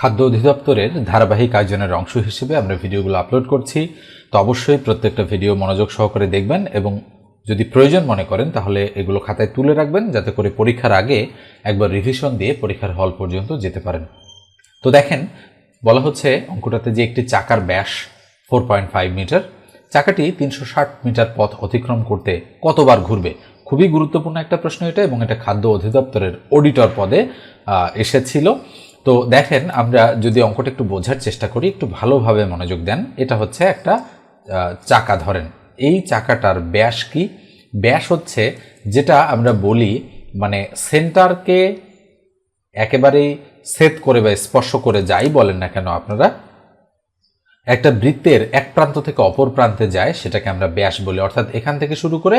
খাদ্য অধিদপ্তরের ধারাবাহিক আয়োজনের অংশ হিসেবে আমরা ভিডিওগুলো আপলোড করছি। তো অবশ্যই প্রত্যেকটা ভিডিও মনোযোগ সহকারে দেখবেন এবং যদি প্রয়োজন মনে করেন তাহলে এগুলো খাতায় তুলে রাখবেন যাতে করে পরীক্ষার আগে একবার রিভিশন দিয়ে পরীক্ষার হল পর্যন্ত যেতে পারেন। তো দেখেন, বলা হচ্ছে অঙ্কটাতে যে একটি চাকার ব্যাস ফোর পয়েন্ট ফাইভ মিটার চাকাটি তিনশো ষাট মিটার পথ অতিক্রম করতে কতবার ঘুরবে? খুবই গুরুত্বপূর্ণ একটা প্রশ্ন এটা এবং এটা খাদ্য অধিদপ্তরের অডিটর পদে এসেছিল। তো দেখেন, আমরা যদি অঙ্কটা একটু বোঝার চেষ্টা করি, একটু ভালোভাবে মনোযোগ দেন, এটা হচ্ছে একটা চাকা ধরেন। এই চাকাটার ব্যাস কি? ব্যাস হচ্ছে যেটা আমরা বলি মানে সেন্টারকে একেবারেই সেট করে বা স্পর্শ করে যাই বলেন না কেন আপনারা, একটা বৃত্তের এক প্রান্ত থেকে অপর প্রান্তে যায়, সেটাকে আমরা ব্যাস বলি। অর্থাৎ এখান থেকে শুরু করে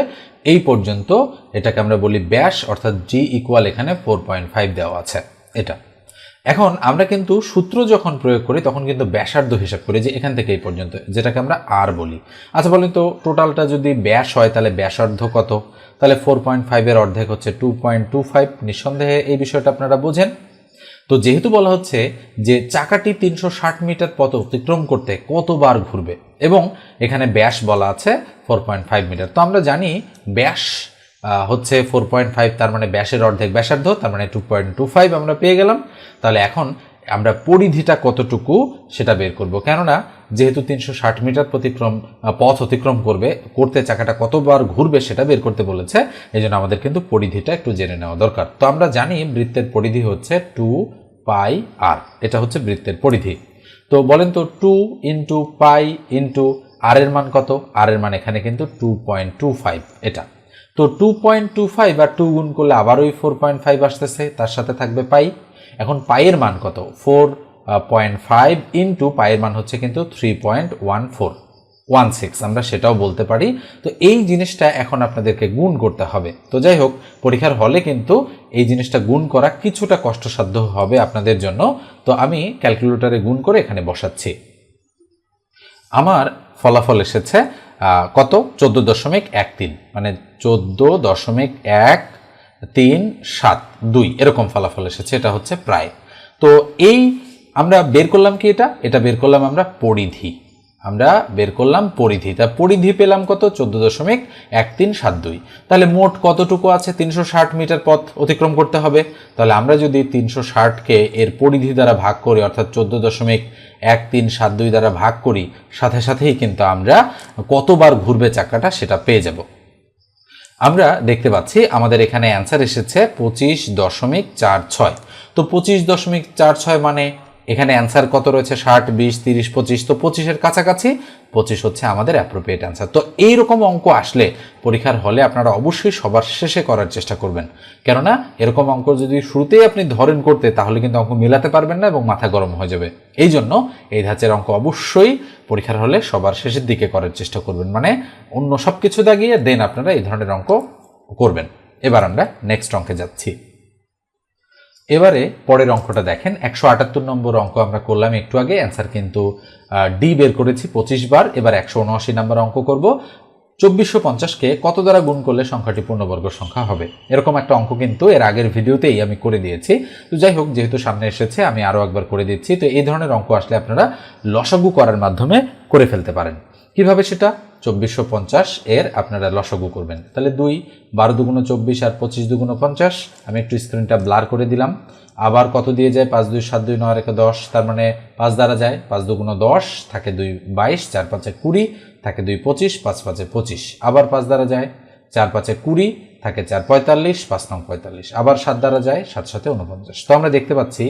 এই পর্যন্ত এটাকে আমরা বলি ব্যাস, অর্থাৎ জি ইকুয়াল এখানে ফোর পয়েন্ট ফাইভ দেওয়া আছে, এটা। এখন আমরা কিন্তু সূত্র যখন প্রয়োগ করি, তখন কিন্তু ব্যাসার্ধ হিসাব করি, যে এখান থেকে এই পর্যন্ত, যেটাকে আমরা আর বলি। আচ্ছা বলেন তো টোটালটা যদি ব্যাস হয়, তাহলে ব্যাসার্ধ কত? তাহলে ফোর পয়েন্ট ফাইভের অর্ধেক হচ্ছে টু পয়েন্ট টু ফাইভ নিঃসন্দেহে এই বিষয়টা আপনারা বোঝেন। তো যেহেতু বলা হচ্ছে যে চাকাটি তিনশো ষাট মিটার পথ অতিক্রম করতে কতবার ঘুরবে, এবং এখানে ব্যাস বলা আছে ফোর পয়েন্ট ফাইভ মিটার। তো আমরা জানি ব্যাস হচ্ছে ফোর পয়েন্ট ফাইভ তার মানে ব্যাসের অর্ধেক ব্যাসার্ধ, তার মানে টু পয়েন্ট টু ফাইভ আমরা পেয়ে গেলাম। তাহলে এখন আমরা পরিধিটা কতটুকু সেটা বের করব। কেননা, যেহেতু তিনশো ষাট মিটার প্রতিক্রম পথ অতিক্রম করবে, করতে চাকাটা কতবার ঘুরবে সেটা বের করতে বলেছে এই জন্য আমাদের কিন্তু পরিধিটা একটু জেনে নেওয়া দরকার। তো আমরা জানি বৃত্তের পরিধি হচ্ছে টু পাই আর এটা হচ্ছে বৃত্তের পরিধি। তো বলেন তো two into pi into r এর মান কত? আর এর মান এখানে কিন্তু টু পয়েন্ট টু ফাইভ এটা। তো টু পয়েন্ট টু ফাইভ আর টু গুণ করলে আবার ওই ফোর পয়েন্ট ফাইভ আসতেছে, তার সাথে থাকবে পাই। এখন পাইয়ের মান কত? ফোর পয়েন্ট ফাইভ ইন্টু পাইয়ের মান হচ্ছে কিন্তু three point one four one six আমরা সেটাও বলতে পারি। তো এই জিনিসটা এখন আপনাদেরকে গুণ করতে হবে। তো যাই হোক, পরীক্ষার হলে কিন্তু এই জিনিসটা গুণ করা কিছুটা কষ্টসাধ্য হবে আপনাদের জন্য। তো আমি ক্যালকুলেটরে গুণ করে এখানে বসাচ্ছি। আমার ফলাফল এসেছে কত? চোদ্দ দশমিক এক তিন। মানে চোদ্দ দশমিক এক তিন সাত দুই। এরকম ফলাফল এসেছে, এটা হচ্ছে প্রায়। তো এই আমরা বের করলাম কি এটা? এটা বের করলাম আমরা পরিধি। আমরা বের করলাম পরিধি। তা পরিধি পেলাম কত? চোদ্দ দশমিক এক তিন সাত দুই। তাহলে মোট কতটুকু আছে? তিনশো ষাট মিটার পথ অতিক্রম করতে হবে। তাহলে আমরা যদি তিনশো ষাটকে এর পরিধি দ্বারা ভাগ করি, অর্থাৎ চোদ্দ দশমিক এক তিন সাত দুই দ্বারা ভাগ করি, সাথে সাথেই কিন্তু আমরা কতবার ঘুরবে চাকাটা সেটা পেয়ে যাব। আমরা দেখতে পাচ্ছি আমাদের এখানে অ্যান্সার এসেছে পঁচিশ দশমিক চার ছয়। তো পঁচিশ দশমিক চার ছয় মানে এখানে অ্যান্সার কত রয়েছে? ষাট, বিশ, তিরিশ, পঁচিশ। তো পঁচিশের কাছাকাছি, পঁচিশ হচ্ছে আমাদের অ্যাপ্রোপ্রিয়েট অ্যান্সার তো এইরকম অঙ্ক আসলে পরীক্ষার হলে আপনারা অবশ্যই সবার শেষে করার চেষ্টা করবেন। কেননা, এরকম অঙ্ক যদি শুরুতেই আপনি ধরেন করতে, তাহলে কিন্তু অঙ্ক মেলাতে পারবেন না এবং মাথা গরম হয়ে যাবে। এই জন্য এই ধাঁচের অঙ্ক অবশ্যই পরীক্ষার হলে সবার শেষের দিকে করার চেষ্টা করবেন। মানে অন্য সব কিছু দাগিয়ে দেন আপনারা এই ধরনের অঙ্ক করবেন। এবার আমরা নেক্সট অঙ্কে যাচ্ছি। এবারে পরের অঙ্কটা দেখেন। একশো আটাত্তর নম্বর অঙ্ক আমরা করলাম একটু আগে। অ্যান্সার কিন্তু ডি বের করেছি পঁচিশ বার। এবার একশো উনআশি নম্বর অঙ্ক করব। চব্বিশশো পঞ্চাশকে কত দ্বারা গুণ করলে সংখ্যাটি পূর্ণবর্গ সংখ্যা হবে? এরকম একটা অঙ্ক কিন্তু এর আগের ভিডিওতেই আমি করে দিয়েছি। তো যাই হোক, যেহেতু সামনে এসেছে, আমি আরও একবার করে দিচ্ছি। তো এই ধরনের অঙ্ক আসলে আপনারা লসাগু করার মাধ্যমে করে ফেলতে পারেন। কীভাবে সেটা? চব্বিশশো পঞ্চাশ এর আপনারা লসগু করবেন। তাহলে দুই, বারো দুগুণ চব্বিশ আর পঁচিশ দুগুণ পঞ্চাশ, আমি একটু স্ক্রিনটা ব্লার করে দিলাম। আবার কত দিয়ে যায়? পাঁচ দুই, সাত দুই, নয় রেখে দশ, তার মানে পাঁচ দ্বারা যায়। পাঁচ দুগুণ দশ, থাকে দুই বাইশ, চার পাঁচে কুড়ি, থাকে দুই পঁচিশ, পাঁচ পাঁচে পঁচিশ। আবার পাঁচ দ্বারা যায়? চার পাঁচে কুড়ি, থাকে চার পঁয়তাল্লিশ, পাঁচ নং পঁয়তাল্লিশ। আবার সাত দ্বারা যায়? সাত সাথে উনপঞ্চাশ তো আমরা দেখতে পাচ্ছি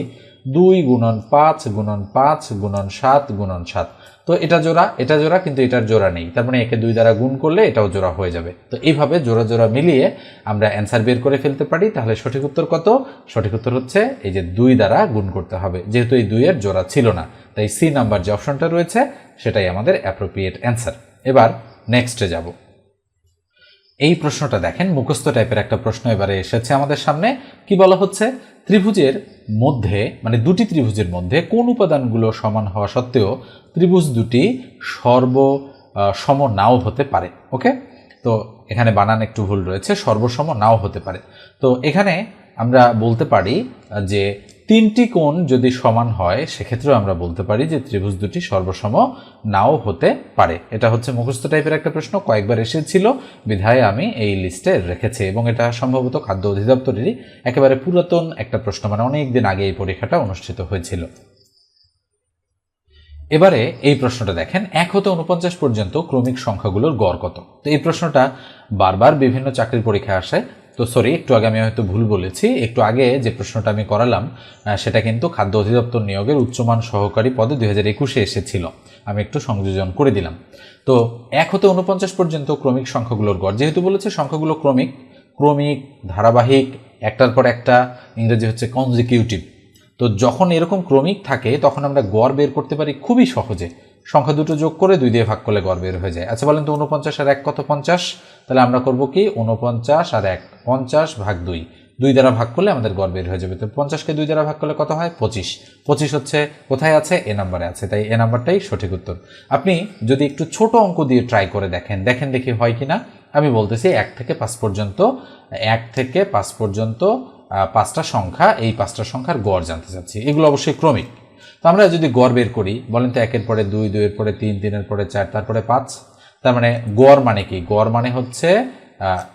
দুই গুণন পাঁচ গুণন পাঁচ গুণন সাত গুণন সাত। তো এটা জোড়া এটা জোড়া, কিন্তু এটার জোড়া নেই। তার মানে একে দুই দ্বারা গুণ করলে এটাও জোড়া হয়ে যাবে। তো এইভাবে জোড়া জোড়া মিলিয়ে আমরা অ্যান্সার বের করে ফেলতে পারি। তাহলে সঠিক উত্তর কত? সঠিক উত্তর হচ্ছে এই যে দুই দ্বারা গুণ করতে হবে। যেহেতু এই দুইয়ের জোড়া ছিল না, তাই সি নাম্বার যে অপশনটা রয়েছে, সেটাই আমাদের অ্যাপ্রোপ্রিয়েট অ্যান্সার এবার নেক্সটে যাব। এই প্রশ্নটা দেখেন, মুখস্থ টাইপের একটা প্রশ্ন এবারে এসেছে আমাদের সামনে। কি বলা হচ্ছে? ত্রিভুজের মধ্যে মানে দুটি ত্রিভুজের মধ্যে কোন উপাদানগুলো সমান হওয়া সত্ত্বেও ত্রিভুজ দুটি সর্ব সম নাও হতে পারে, ওকে? তো এখানে বানান একটু ভুল রয়েছে, সর্বসম নাও হতে পারে। তো এখানে আমরা বলতে পারি যে তিনটি কোণ যদি সমান হয়, সেক্ষেত্রেও আমরা বলতে পারি যে ত্রিভুজ দুটি সর্বসম নাও হতে পারে। এটা হচ্ছে মুখস্থ টাইপের একটা প্রশ্ন, কয়েকবার এসেছিল, বিধায় আমি এই লিস্টে রেখেছি এবং এটা সম্ভবত খাদ্য অধিদপ্তরেরই একেবারে পুরাতন একটা প্রশ্ন মানে অনেক দিন আগে এই পরীক্ষাটা অনুষ্ঠিত হয়েছিল। এবারে এই প্রশ্নটা দেখেন, এক হতে উনপঞ্চাশ পর্যন্ত ক্রমিক সংখ্যাগুলোর গড় কত? তো এই প্রশ্নটা বারবার বিভিন্ন চাকরির পরীক্ষায় আসে তো সরি একটু আগে আমি হয়তো ভুল বলেছি, একটু আগে যে প্রশ্নটা আমি করালাম সেটা কিন্তু খাদ্য অধিদপ্তর নিয়োগের উচ্চমান সহকারী পদে দুই হাজার একুশে এসেছিল। আমি একটু সংযোজন করে দিলাম। তো এক হতে উনপঞ্চাশ পর্যন্ত ক্রমিক সংখ্যাগুলোর গড়। যেহেতু বলেছে সংখ্যাগুলো ক্রমিক ক্রমিক, ধারাবাহিক, একটার পর একটা, ইংরেজি হচ্ছে কনজিকিউটিভ তো যখন এরকম ক্রমিক থাকে, তখন আমরা গড় বের করতে পারি খুবই সহজে। সংখ্যা দুটো যোগ করে দুই দিয়ে ভাগ করলে গড় বের হয়ে যায়। আচ্ছা বলেন তো উনপঞ্চাশ আর এক কত পঞ্চাশ? তাহলে আমরা করব কি? উনপঞ্চাশ আর এক পঞ্চাশ ভাগ দুই। দুই দ্বারা ভাগ করলে আমাদের গড় বের হয়ে যাবে। তো পঞ্চাশকে দুই দ্বারা ভাগ করলে কত হয়? পঁচিশ। পঁচিশ হচ্ছে, কোথায় আছে? এ নাম্বারে আছে। তাই এ নাম্বারটাই সঠিক উত্তর। আপনি যদি একটু ছোট অঙ্ক দিয়ে ট্রাই করে দেখেন দেখেন দেখি হয় কি না আমি বলতেছি এক থেকে পাঁচ পর্যন্ত, এক থেকে পাঁচ পর্যন্ত পাঁচটা সংখ্যা, এই পাঁচটা সংখ্যার গড় জানতে চাচ্ছি। এগুলো অবশ্যই ক্রমিক। তো আমরা যদি গড় বের করি, বলেন তো একের পরে দুই, দুইয়ের পরে তিন, তিনের পরে চার, তারপরে পাঁচ, তার মানে গড় মানে কি? গড় মানে হচ্ছে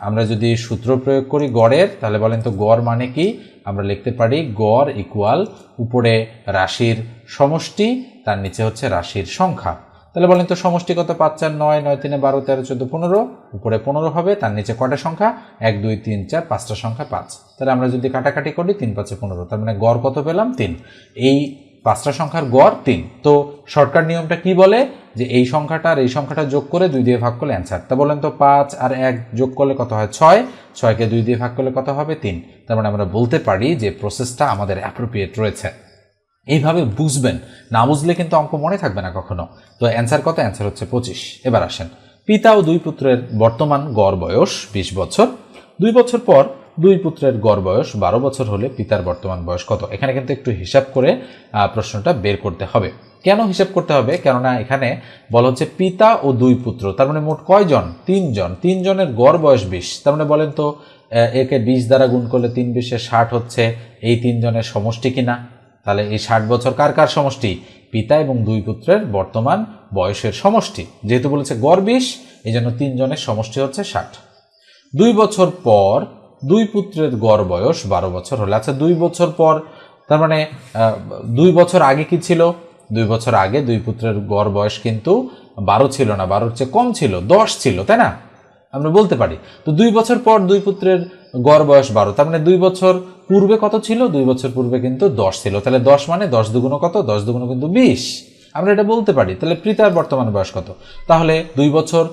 আমরা যদি সূত্র প্রয়োগ করি গড়ের, তাহলে বলেন তো গড় মানে কি? আমরা লিখতে পারি গড় ইকুয়াল উপরে রাশির সমষ্টি, তার নিচে হচ্ছে রাশির সংখ্যা। তাহলে বলেন তো সমষ্টি কত? পাঁচ, চার, নয় নয়, তিনে বারো, তেরো, চোদ্দ, পনেরো, উপরে পনেরো হবে, তার নিচে কটা সংখ্যা? এক, দুই, তিন, চার, পাঁচটা সংখ্যা পাঁচ। তাহলে আমরা যদি কাটাকাটি করি, তিন, পাঁচে পনেরো, তার মানে গড় কত পেলাম? তিন। এই পাঁচটা সংখ্যার গড় তিন। তো শর্টকাট নিয়মটা কি বলে? যে এই সংখ্যাটা আর এই সংখ্যাটা যোগ করে দুই দিয়ে ভাগ করলে অ্যান্সার তা বলেন তো পাঁচ আর এক যোগ করলে কত হয়? ছয়। ছয়কে দুই দিয়ে ভাগ করলে কত হবে? তিন। তার মানে আমরা বলতে পারি যে প্রসেসটা আমাদের অ্যাপ্রোপ্রিয়েট রয়েছে। এইভাবে বুঝবেন। না বুঝলে কিন্তু অঙ্ক মনে থাকবে না কখনো। তো অ্যান্সার কত? অ্যান্সার হচ্ছে পঁচিশ। এবার আসেন। পিতা ও দুই পুত্রের বর্তমান গড় বয়স বিশ বছর। দুই বছর পর দুই পুত্রের গড় বয়স বারো বছর হলে পিতার বর্তমান বয়স কত? এখানে কিন্তু একটু হিসাব করে প্রশ্নটা বের করতে হবে। কেন হিসাব করতে হবে? কেননা এখানে বলা হচ্ছে পিতা ও দুই পুত্র। তার মানে মোট কয়জন? তিনজন। তিনজনের গড় বয়স বিশ। তার মানে বলেন তো একে বিশ দ্বারা গুণ করলে তিন বিশে ষাট হচ্ছে। এই তিনজনের সমষ্টি কিনা? তাহলে এই ষাট বছর কার কার সমষ্টি? পিতা এবং দুই পুত্রের বর্তমান বয়সের সমষ্টি। যেহেতু বলেছে গড় বিশ এই জন্য তিনজনের সমষ্টি হচ্ছে ষাট। দুই বছর পর দুই পুত্রের গড় বয়স বারো বছর হলে। আচ্ছা দুই বছর পর, তার মানে দুই বছর আগে কি ছিল? দুই বছর আগে দুই পুত্রের গড় বয়স কিন্তু বারো ছিল না, বারোর চেয়ে কম ছিল, দশ ছিল, তাই না? আমরা বলতে পারি। তো দুই বছর পর দুই পুত্রের গড় বয়স বারো, তার মানে দুই বছর পূর্বে কত ছিল? দুই বছর পূর্বে কিন্তু দশ ছিল। তাহলে দশ মানে দশ দুগুণ কত? দশ দুগুণ কিন্তু বিশ। আমরা এটা বলতে পারি। তাহলে পিতার বর্তমান বয়স কত? তাহলে দুই বছর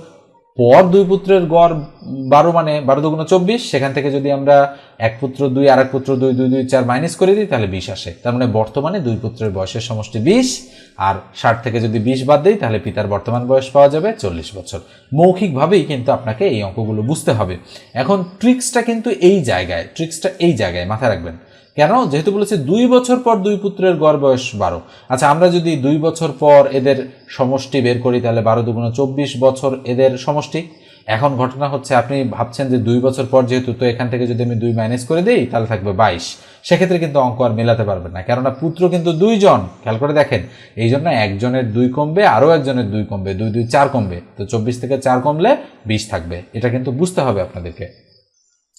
পর দুই পুত্রের গড় বারো মানে বারো দুগুণ চব্বিশ, সেখান থেকে যদি আমরা এক পুত্র দুই আর এক পুত্র দুই দুই দুই, চার মাইনাস করে দিই, তাহলে বিশ আসে। তার মানে বর্তমানে দুই পুত্রের বয়সের সমষ্টি বিশ, আর ষাট থেকে যদি বিশ বাদ দিই, তাহলে পিতার বর্তমান বয়স পাওয়া যাবে চল্লিশ বছর। মৌখিকভাবেই কিন্তু আপনাকে এই অঙ্কগুলো বুঝতে হবে। এখন ট্রিক্সটা কিন্তু এই জায়গায় ট্রিক্সটা এই জায়গায় মাথায় রাখবেন। কেন? যেহেতু বলেছে দুই বছর পর দুই পুত্রের গড় বয়স বারো। আচ্ছা আমরা যদি দুই বছর পর এদের সমষ্টি বের করি, তাহলে বারো দুগুণ চব্বিশ বছর এদের সমষ্টি। এখন ঘটনা হচ্ছে, আপনি ভাবছেন যে দুই বছর পর যেহেতু, তো এখান থেকে যদি আমি দুই মাইনাস করে দিই, তাহলে থাকবে বাইশ। সেক্ষেত্রে কিন্তু অঙ্ক আর মেলাতে পারবেন না, কেননা পুত্র কিন্তু দুইজন। খেয়াল করে দেখেন, এই জন্য একজনের দুই কমবে, আরও একজনের দুই কমবে, দুই দুই, চার কমবে। তো চব্বিশ থেকে চার কমলে বিশ থাকবে। এটা কিন্তু বুঝতে হবে আপনাদেরকে।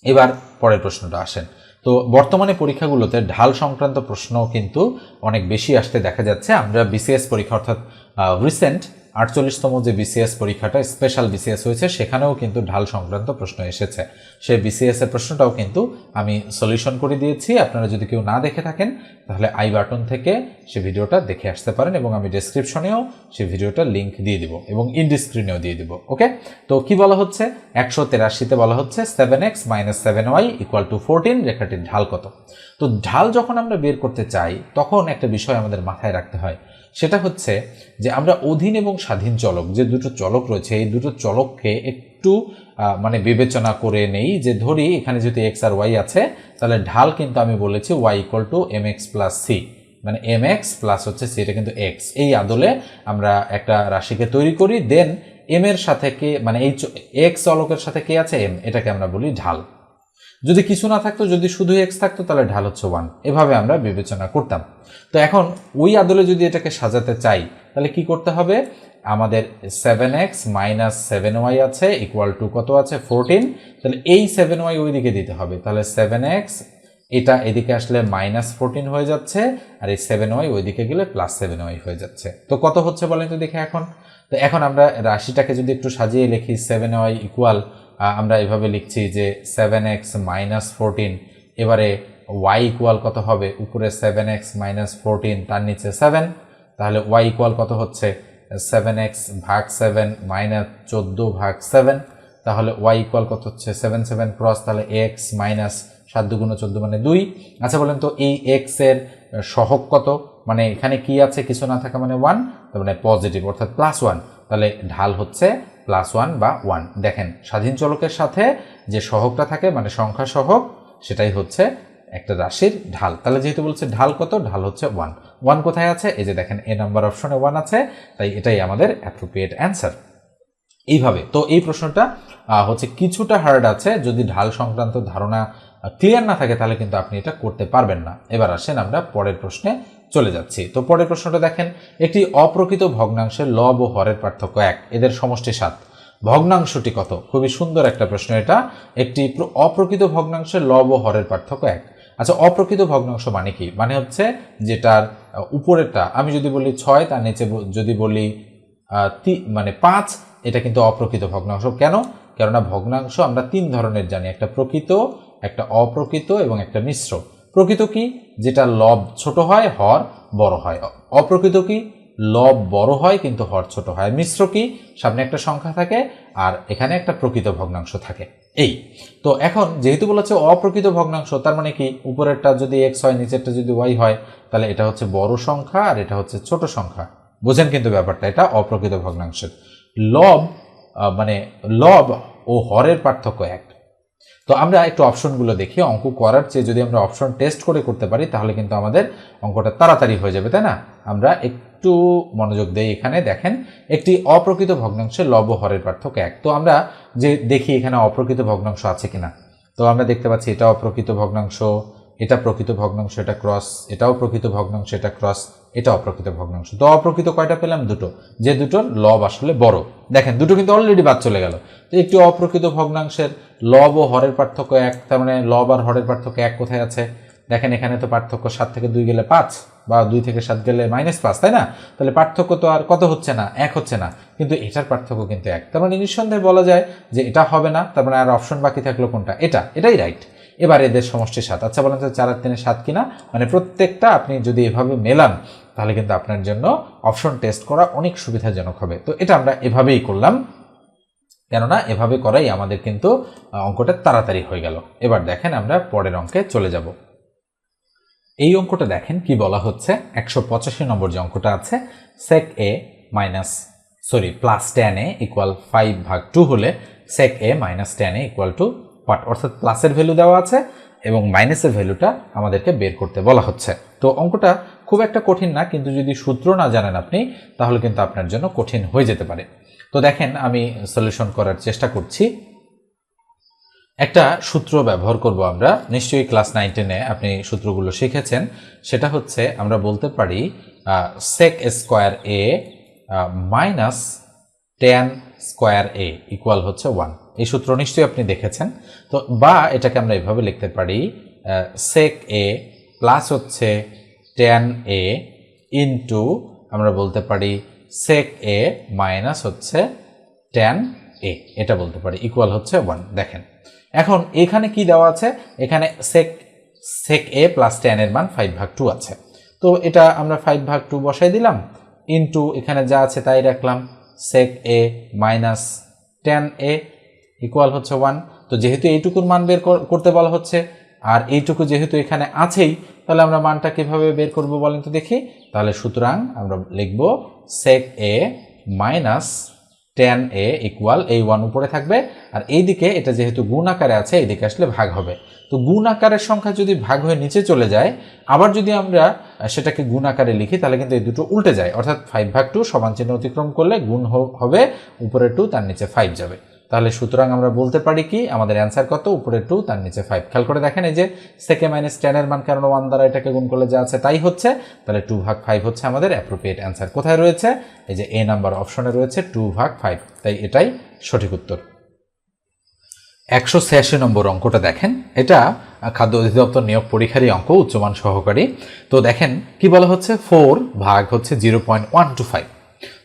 এবার পরের প্রশ্নটা আসেন। তো বর্তমানে পরীক্ষাগুলোতে ঢাল সংক্রান্ত প্রশ্ন কিন্তু অনেক বেশি আসতে দেখা যাচ্ছে। আমরা বিসিএস পরীক্ষা অর্থাৎ রিসেন্ট আটচল্লিশতম যে বিসিএস পরীক্ষাটা স্পেশাল বিসিএস হয়েছে, সেখানেও কিন্তু ঢাল সংক্রান্ত প্রশ্ন এসেছে। সেই বিসিএস এর প্রশ্নটাও কিন্তু আমি সলিউশন করে দিয়েছি। আপনারা যদি কেউ না দেখে থাকেন, তাহলে আই বাটন থেকে সে ভিডিওটা দেখে আসতে পারেন এবং আমি ডেসক্রিপশনেও সে ভিডিওটার লিঙ্ক দিয়ে দিব এবং ইনডিস্ক্রিনেও দিয়ে দিব ওকে তো কি বলা হচ্ছে? একশো তেরাশিতে বলা হচ্ছে seven x minus seven y equal to fourteen রেখাটির ঢাল কত? তো ঢাল যখন আমরা বের করতে চাই, তখন একটা বিষয় আমাদের মাথায় রাখতে হয়। সেটা হচ্ছে যে আমরা অধীন এবং স্বাধীন চলক, যে দুটো চলক রয়েছে, এই দুটো চলককে একটু মানে বিবেচনা করে নেই যে ধরি এখানে যদি এক্স আর ওয়াই আছে, তাহলে ঢাল কিন্তু আমি বলেছি y equal to m x plus c. মানে এম এক্স প্লাস হচ্ছে সি, এটা কিন্তু এক্স। এই আদলে আমরা একটা রাশিকে তৈরি করি, দেন এম এর সাথে কে মানে এই এক্স চলকের সাথে কে আছে? এম। এটাকে আমরা বলি ঢাল। যদি কিছু না থাকতো, যদি শুধু এক্স থাকতো, তাহলে ঢাল হচ্ছে ওয়ান এভাবে আমরা বিবেচনা করতাম। তো এখন, ওই আদলে যদি এটাকে সাজাতে চাই, তাহলে কি করতে হবে? আমাদের seven x minus seven y আছে ইকুয়াল টু কত আছে? ফোরটিন তাহলে এই সেভেন ওয়াই ওই দিকে দিতে হবে। তাহলে সেভেন এক্স এটা এদিকে আসলে মাইনাস ফোরটিন হয়ে যাচ্ছে, আর এই সেভেন ওয়াই ওইদিকে গেলে প্লাস সেভেন ওয়াই হয়ে যাচ্ছে। তো কত হচ্ছে বলেন তো দেখে এখন। তো এখন আমরা রাশিটাকে যদি একটু সাজিয়ে লিখি সেভেন ওয়াই ইকুয়াল আমরা এভাবে লিখছি যে সেভেন এক্স মাইনাস ফোরটিন এবারে ওয়াই ইকুয়াল কত হবে? উপরে সেভেন এক্স মাইনাস ফোরটিন তার নিচে সেভেন তাহলে ওয়াই ইকুয়াল কত হচ্ছে? সেভেন এক্স ভাগ সেভেন মাইনাস চোদ্দ ভাগ সেভেন তাহলে ওয়াই ইকুয়াল কত হচ্ছে? সেভেন সেভেন ক্রস তাহলে এক্স মাইনাস সাত দুগুণ চোদ্দ মানে দুই। আচ্ছা বলেন তো এই এক্সের সহক কত? মানে এখানে কি আছে? কিছু না থাকা মানে ওয়ান তার মানে পজিটিভ অর্থাৎ প্লাস ওয়ান তাহলে ঢাল হচ্ছে প্লাস ওয়ান বা ওয়ান দেখেন, স্বাধীন চলকের সাথে যে সহকটা থাকে মানে সংখ্যা সহক সেটাই হচ্ছে একটা রাশির ঢাল। তাহলে যেহেতু বলছে ঢাল কত? ঢাল হচ্ছে ওয়ান ওয়ান কোথায় আছে? এই যে দেখেন, এ নাম্বার অপশনে ওয়ান আছে, তাই এটাই আমাদের অ্যাপ্রোপ্রিয়েট অ্যান্সার এইভাবে, তো এই প্রশ্নটা হচ্ছে কিছুটা হার্ড আছে। যদি ঢাল সংক্রান্ত ধারণা ক্লিয়ার না থাকে, তাহলে কিন্তু আপনি এটা করতে পারবেন না। এবার আসেন আমরা পরের প্রশ্নে চলে যাচ্ছি। তো পরের প্রশ্নটা দেখেন, একটি অপ্রকৃত ভগ্নাংশের লব ও হরের পার্থক্য এক, এদের সমষ্টি সাত। ভগ্নাংশটি কত? খুবই সুন্দর একটা প্রশ্ন এটা। একটি অপ্রকৃত ভগ্নাংশের লব ও হরের পার্থক্য এক। আচ্ছা অপ্রকৃত ভগ্নাংশ মানে কি? মানে হচ্ছে যেটার উপরেরটা, আমি যদি বলি ছয়, তার নিচে যদি বলি মানে পাঁচ, এটা কিন্তু অপ্রকৃত ভগ্নাংশ। কেন? কেননা ভগ্নাংশ আমরা তিন ধরনের জানি, একটা প্রকৃত, একটা অপ্রকৃত এবং একটা মিশ্র। প্রকৃত কি? যেটা লব ছোট হয়, হর বড় হয়। অপ্রকৃত কি? লব বড় হয়, কিন্তু হর ছোট হয়। মিশ্র কি? সামনে একটা সংখ্যা থাকে, আর এখানে একটা প্রকৃত ভগ্নাংশ থাকে। এই। তো এখন যেহেতু বলেছে অপ্রকৃত ভগ্নাংশ, তার মানে কি? উপরেরটা যদি এক্স হয়, নিচেরটা যদি ওয়াই হয়, তাহলে এটা হচ্ছে বড় সংখ্যা, আর এটা হচ্ছে ছোট সংখ্যা। বোঝেন কিন্তু ব্যাপারটা, এটা অপ্রকৃত ভগ্নাংশের। লব মানে লব ও হরের পার্থক্য এক। তো আমরা একটু অপশনগুলো দেখি, অঙ্ক করার চেয়ে যদি আমরা অপশন টেস্ট করে করতে পারি, তাহলে কিন্তু আমাদের অঙ্কটা তাড়াতাড়ি হয়ে যাবে, তাই না? আমরা একটু মনোযোগ দেই এখানে, দেখেন, একটি অপ্রকৃত ভগ্নাংশে লব হরের পার্থক্য এক। তো আমরা যে দেখি এখানে অপ্রকৃত ভগ্নাংশ আছে কিনা, তো আমরা দেখতে পাচ্ছি এটা অপ্রকৃত ভগ্নাংশ, এটা প্রকৃত ভগ্নাংশ, এটা ক্রস এটাও প্রকৃত ভগ্নাংশ, এটা ক্রস এটা অপ্রকৃত ভগ্নাংশ। তো অপ্রকৃত কয়টা পেলাম? দুটো। যে দুটোর লব আসলে বড়। দেখেন, দুটো কিন্তু অলরেডি বাদ চলে গেল। তো একটি অপ্রকৃত ভগ্নাংশের লব ও হরের পার্থক্য এক, তার মানে লব আর হরের পার্থক্য এক কোথায় আছে? দেখেন, এখানে তো পার্থক্য সাত থেকে দুই গেলে পাঁচ বা দুই থেকে সাত গেলে মাইনাস পাঁচ, তাই না? তাহলে পার্থক্য তো আর কত হচ্ছে না? এক হচ্ছে না। কিন্তু এটার পার্থক্য কিন্তু এক। তার মানে নিঃসন্দেহে বলা যায় যে এটা হবে না, তার মানে আর অপশন বাকি থাকল কোনটা? এটা। এটাই রাইট এবার এদের সমষ্টি সাত। আচ্ছা বলেন চার আর তিনে সাত কিনা? মানে প্রত্যেকটা আপনি যদি এভাবে মেলান তাহলে কিন্তু আপনার জন্য অপশন টেস্ট করা অনেক সুবিধাজনক হবে। তো এটা আমরা এভাবেই করলাম। কেননা এভাবে করাই আমাদের কিন্তু অঙ্কটা তাড়াতাড়ি হয়ে গেল। এবার দেখেন আমরা পরের অঙ্কে চলে যাব। এই অঙ্কটা দেখেন কি বলা হচ্ছে। একশো পঁচাশি নম্বর যে অঙ্কটা আছে sec A minus sorry plus tan A equal five ভাগ টু হলে sec A minus tan A equal to part অর্থাৎ প্লাসের ভ্যালু দেওয়া আছে এবং মাইনাসের ভ্যালুটা আমাদেরকে বের করতে বলা হচ্ছে। তো অঙ্কটা খুব একটা কঠিন না, কিন্তু যদি সূত্র না জানেন আপনি, তাহলে কিন্তু আপনার জন্য কঠিন হয়ে যেতে পারে। তো দেখেন, আমি সলিউশন করার চেষ্টা করছি। একটা সূত্র ব্যবহার করব আমরা। নিশ্চয়ই ক্লাস নাইন টেনে আপনি সূত্রগুলো শিখেছেন। সেটা হচ্ছে, আমরা বলতে পারি sec square A minus tan square A equal হচ্ছে ওয়ান এই সূত্র নিশ্চয়ই আপনি দেখেছেন। তো বা এটাকে আমরা এভাবে লিখতে পারি সেক এ প্লাস হচ্ছে টেন এ ইন্টু আমরা বলতে পারি সেক এ মাইনাস হচ্ছে টেন এ এটা বলতে পারি ইকুয়াল হচ্ছে ওয়ান দেখেন। এখন এখানে কি দেওয়া আছে? এখানে সেক সেক এ প্লাস টেন এর মান ফাইভ ভাগ টু আছে। তো এটা আমরা ফাইভ ভাগ টু বসাই দিলাম ইন্টু এখানে যা আছে তাই রাখলাম sec A minus tan A equal হচ্ছে ওয়ান তো যেহেতু এইটুকুর মান বের করতে বলা হচ্ছে, আর এইটুকু যেহেতু এখানে আছেই তাহলে আমরা মানটা কীভাবে বের করব বলেন তো দেখি। তাহলে সুতরাং আমরা লিখব sec A minus tan A equal এই ওয়ান উপরে থাকবে। আর এইদিকে এটা যেহেতু গুণ আকারে আছে, এইদিকে আসলে ভাগ হবে। তো গুণ আকারের সংখ্যা যদি ভাগ হয়ে নিচে চলে যায়, আবার যদি আমরা সেটাকে গুণ আকারে লিখি, তাহলে কিন্তু এই দুটো উল্টে যায়। অর্থাৎ ফাইভ ভাগ টু সমান চিহ্ন অতিক্রম করলে গুণ হবে, উপরে টু তার নিচে ফাইভ যাবে। তাহলে সুতরাং আমরা বলতে পারি কি, আমাদের অ্যান্সার কত? উপরে টু তার নিচে ফাইভ খেয়াল করে দেখেন, এই যে সেকে মাইনাস টেনের মান কারণ ওয়ান দ্বারা এটাকে গুণ করলে যা আছে তাই হচ্ছে। তাহলে টু ভাগ ফাইভ হচ্ছে আমাদের অ্যাপ্রোপ্রিয়েট অ্যান্সার কোথায় রয়েছে? এই যে এ নাম্বার অপশনে রয়েছে টু ভাগ ফাইভ তাই এটাই সঠিক উত্তর। একশো ছিয়াশি নম্বর অঙ্কটা দেখেন। এটা খাদ্য অধিদপ্তর নিয়োগ পরীক্ষারই অঙ্ক, উচ্চমান সহকারী। তো দেখেন, কি বলা হচ্ছে? ফোর ভাগ হচ্ছে zero point one two five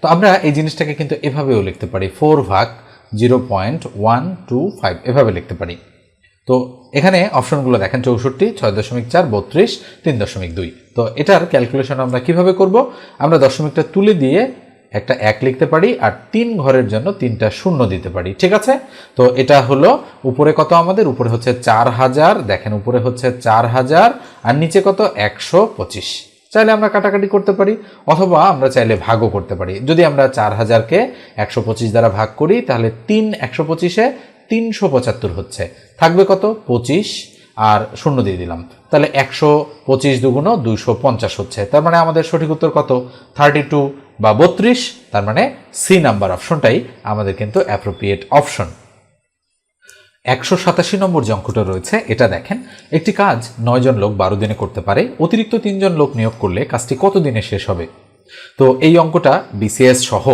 তো আমরা এই জিনিসটাকে কিন্তু এভাবেও লিখতে পারি। ফোর ভাগ zero point one two five, এভাবে লিখতে পারি। তো এখানে অপশনগুলো দেখেন, চৌষট্টি, ছয় দশমিক চার, বত্রিশ, তিন দশমিক দুই। তো এটার ক্যালকুলেশন আমরা কীভাবে করব? আমরা দশমিকটা তুলে দিয়ে একটা এক লিখতে পারি আর তিন ঘরের জন্য তিনটা শূন্য দিতে পারি, ঠিক আছে? তো এটা হলো উপরে কত আমাদের? উপরে হচ্ছে চার হাজার, দেখেন উপরে হচ্ছে চার হাজার, আর নিচে কত? একশো পঁচিশ। চাইলে আমরা কাটাকাটি করতে পারি, অথবা আমরা চাইলে ভাগও করতে পারি। যদি আমরা চার হাজারকে একশো পঁচিশ দ্বারা ভাগ করি, তাহলে তিন একশো পঁচিশে তিনশো পঁচাত্তর হচ্ছে। থাকবে কত? পঁচিশ। আর শূন্য দিয়ে দিলাম। তাহলে একশো পঁচিশ দুগুণ দুইশো পঞ্চাশ হচ্ছে। তার মানে আমাদের সঠিক উত্তর কত? থার্টি টু বা বত্রিশ। তার মানে সি নাম্বার অপশনটাই আমাদের কিন্তু অ্যাপ্রোপ্রিয়েট অপশন একশো সাতাশি নম্বর যে অঙ্কটা রয়েছে, এটা দেখেন। একটি কাজ নয়জন লোক বারো দিনে করতে পারে, অতিরিক্ত তিনজন লোক নিয়োগ করলে কাজটি কত দিনে শেষ হবে? তো এই অঙ্কটা বিসিএস সহ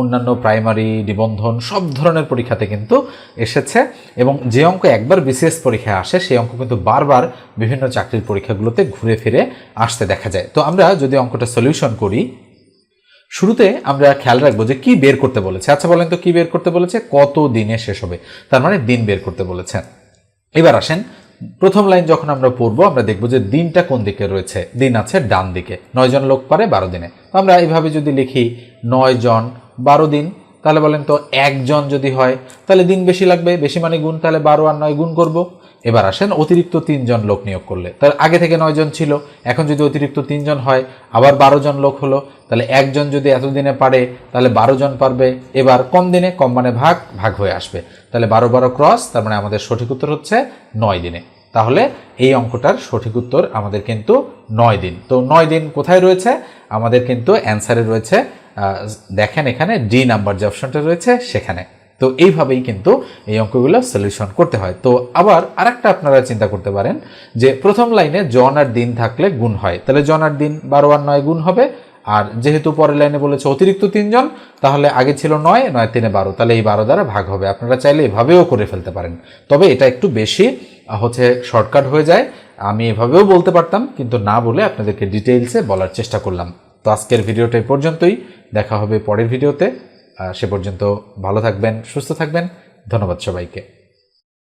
অন্যান্য প্রাইমারি, নিবন্ধন, সব ধরনের পরীক্ষাতে কিন্তু এসেছে এবং যে অঙ্ক একবার বিসিএস পরীক্ষায় আসে, সেই অঙ্ক কিন্তু বারবার বিভিন্ন চাকরির পরীক্ষাগুলোতে ঘুরে ফিরে আসতে দেখা যায়। তো আমরা যদি অঙ্কটা সলিউশন করি শুরুতে আমরা খেয়াল রাখব যে কি বের করতে বলেছে। আচ্ছা বলেন তো কি বের করতে বলেছে? কত দিনে শেষ হবে? তার মানে দিন বের করতে বলেছে। এবার আসেন, প্রথম লাইন যখন আমরা পড়ব, আমরা দেখব যে দিনটা কোন দিকে রয়েছে। দিন আছে ডান দিকে। নয় জন লোক পারে বারো দিনে। আমরা এইভাবে যদি লিখি, নয় জন, বারো দিন, তাহলে বলেন তো একজন যদি হয়, তাহলে দিন বেশি লাগবে? বেশি মানে গুণ, তাহলে বারো আর নয় গুণ করব। এবার আসেন, অতিরিক্ত তিনজন লোক নিয়োগ করলে। তার আগে থেকে নয় জন ছিল, এখন যদি অতিরিক্ত তিনজন হয়, আবার বারো জন লোক হলো, তাহলে একজন যদি এতদিনে পারে, তাহলে বারো জন পারবে। এবার কম দিনে, কম মানে ভাগ ভাগ হয়ে আসবে। তাহলে বারো বারো ক্রস, তার মানে আমাদের সঠিক উত্তর হচ্ছে নয় দিনে। তাহলে এই অঙ্কটার সঠিক উত্তর আমাদের কিন্তু নয় দিন। তো নয় দিন কোথায় রয়েছে? আমাদের কিন্তু অ্যান্সারে রয়েছে দেখেন এখানে ডি নাম্বার যে অপশনটা রয়েছে, সেখানে। তো এইভাবেই কিন্তু এই অঙ্কগুলো সলিউশন করতে হয়। তো আবার আরেকটা আপনারা চিন্তা করতে পারেন যে প্রথম লাইনে জন আর দিন থাকলে গুণ হয়। তাহলে জন আর দিন বারো আর নয় গুণ হবে। আর যেহেতু পরের লাইনে বলেছে অতিরিক্ত তিনজন, তাহলে আগে ছিল নয় নয় তিনে বারো। তাহলে এই বারো দ্বারা ভাগ হবে। আপনারা চাইলে এভাবেও করে ফেলতে পারেন। তবে এটা একটু বেশি হচ্ছে শর্টকাট হয়ে যায়। আমি এভাবেও বলতে পারতাম, কিন্তু না বলে আপনাদেরকে ডিটেইলসে বলার চেষ্টা করলাম। তো আজকের ভিডিওটা পর্যন্তই। দেখা হবে পরের ভিডিওতে। সে পর্যন্ত ভালো থাকবেন সুস্থ থাকবেন। ধন্যবাদ সবাইকে।